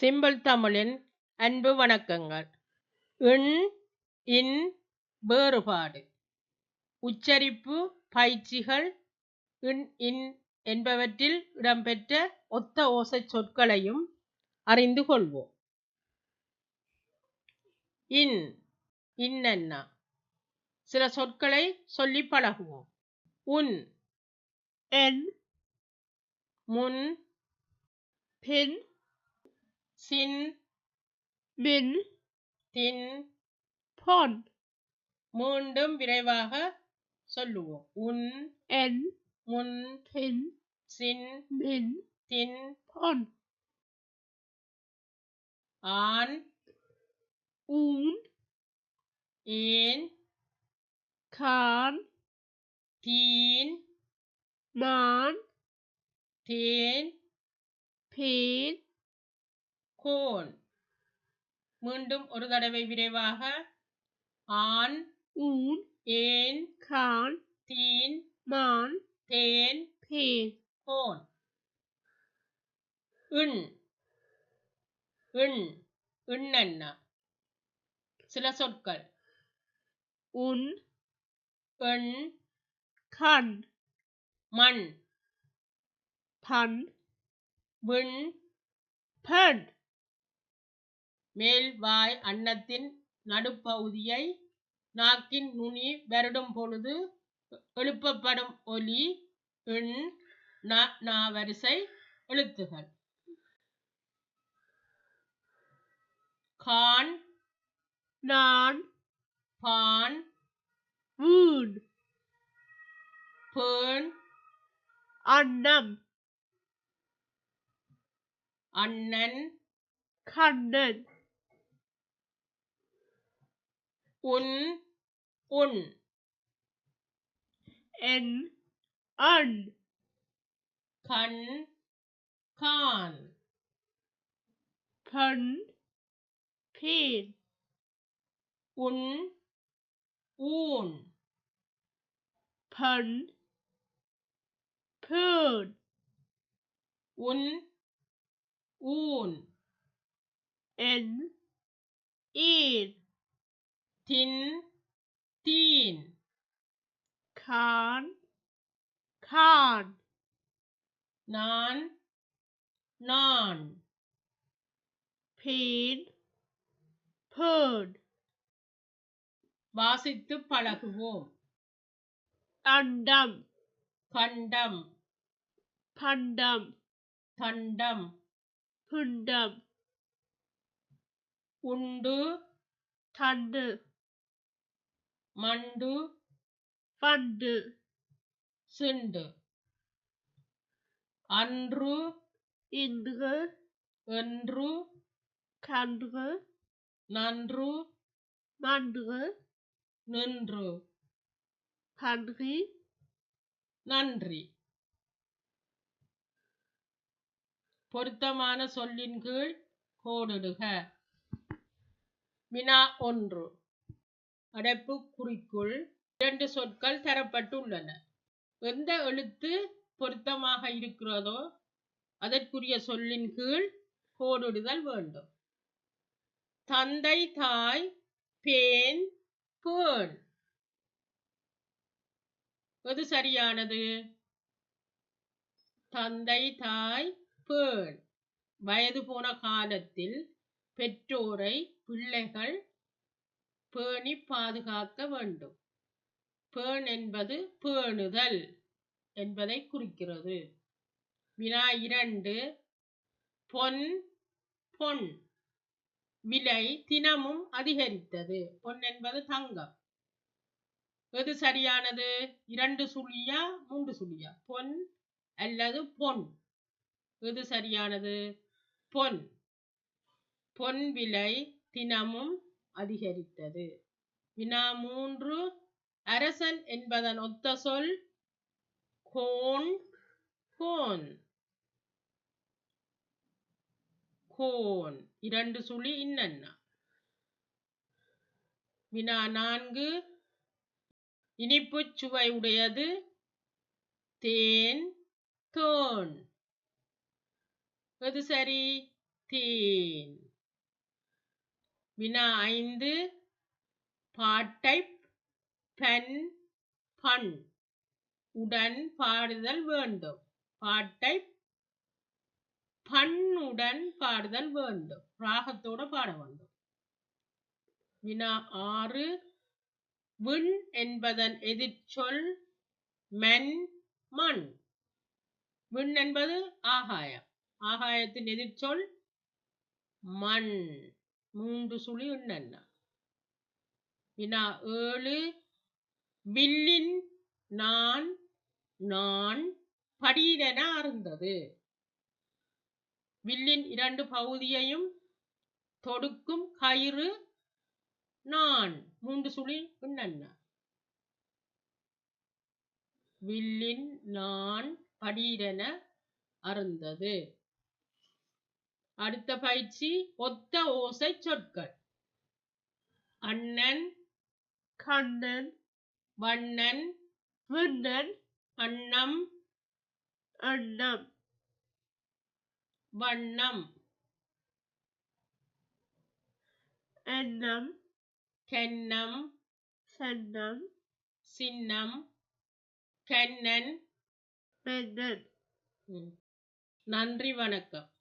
Simple தமிழின் அன்பு வணக்கங்கள். இன் இன் வேறுபாடு. உச்சரிப்பு பயிற்சிகள் இன் இன் என்பவற்றில் இடம்பெற்ற ஒத்த ஓசைச் சொற்களையும் அறிந்து கொள்வோம். இன் இன்னென்ன? சில சொற்களை சொல்லி பழகுவோம். உன் என் முன் பின் สินมินทินพอนมุนดึมวิไรวาฮะสลัวอุนอินมุนทินสินมินทินพอนอ่านอุนอินขานทินนานทินพีน கோன். மீண்டும் ஒரு தடவை விரைவாக. ஆண் ஊன் ஏன் கான் தீன் நான் தேன் பேன். கோன். இண் இண் இண்ணென்ன சில சொற்கள். உன் எண் கண் மண். பன் விண் பெண். மேல் வாய் அன்னத்தின் நடுப்பகுதியை நாக்கின் நுனி வருடும் பொழுது எழுப்பப்படும் ஒலி எண் ந நா வரிசை எழுத்துகள். கான் நான் பான் வீண் பேன் அன்னம். அண்ணன் Kannan. un un an un kan kan pen pen un un pen pen un un an in தின் தீன். கான் கான். நான் நான். பேன் பேன் வாசித்து பழகுவோம். அண்டம் கண்டம். பண்டம். தண்டம். புண்டம். உண்டு. தண்டு. மண்டு பண்டு சிண்டு. அன்று இன்று என்று கன்று நன்று மன்று நின்று. பன்றி நன்றி. பொருத்தமான சொல்லின் கீழ் கோடிடுக. வினா ஒன்று. அடைப்பு குறிக்குள் இரண்டு சொற்கள் தரப்பட்டுள்ளன. எந்த எழுத்து பொருத்தமாக இருக்கிறதோ அதற்குரிய சொல்லின் கீழ் கோடிடுதல் வேண்டும். தந்தை தாய் பேன் பேன். எது சரியானது? தந்தை தாய் பேன். வயது போன காலத்தில் பெற்றோரை பிள்ளைகள் பேணி பாதுகாக்க வேண்டும். பேண் என்பது பேணுதல் என்பதை குறிக்கிறது. வினா இரண்டு பொன் பொன். விலை தினமும் அதிகரித்தது. பொன் என்பது தங்கம். எது சரியானது? இரண்டு சுழியா மூன்று சுழியா? பொன் அல்லது பொன். எது சரியானது? பொன். பொன் விலை தினமும் அதிகரித்தது. வினா மூன்று அரசன் என்பதன் ஒத்த சொல் கோன் கோன். கோன். இரண்டு சுழி இன்னென்ன? வினா நான்கு இனிப்புச் சுவை உடையது தேன் தோன். எது சரி? தேன். வினா ஐந்து பாட்டை பெண் பண் உடன் பாடுதல் வேண்டும். பாட்டை பண்ணுடன் பாடுதல் வேண்டும். ராகத்தோட பாட வேண்டும். வினா ஆறு விண் என்பதன் எதிர்ச்சொல் மென் மண். விண் என்பது ஆகாயம். ஆகாயத்தின் எதிர்ச்சொல் மண். மூன்று சுழி என்னென்ன? வினா ஏழு வில்லின் நான் நான் படியிலென அருந்தது. வில்லின் இரண்டு பகுதியையும் தொடுக்கும் கயிறு நான் மூன்று சுழி என்னென்ன? வில்லின் நான் படியிரென அருந்தது. அடுத்த பயிற்சி ஒத்த ஓசை சொற்கள். அண்ணன் கண்ணன் வண்ணன் விண்ணன் அண்ணம் அண்ணம். வண்ணம். எண்ணம். கென்னம் சென்னம். சின்னம். கென்னன் நன்றி வணக்கம்.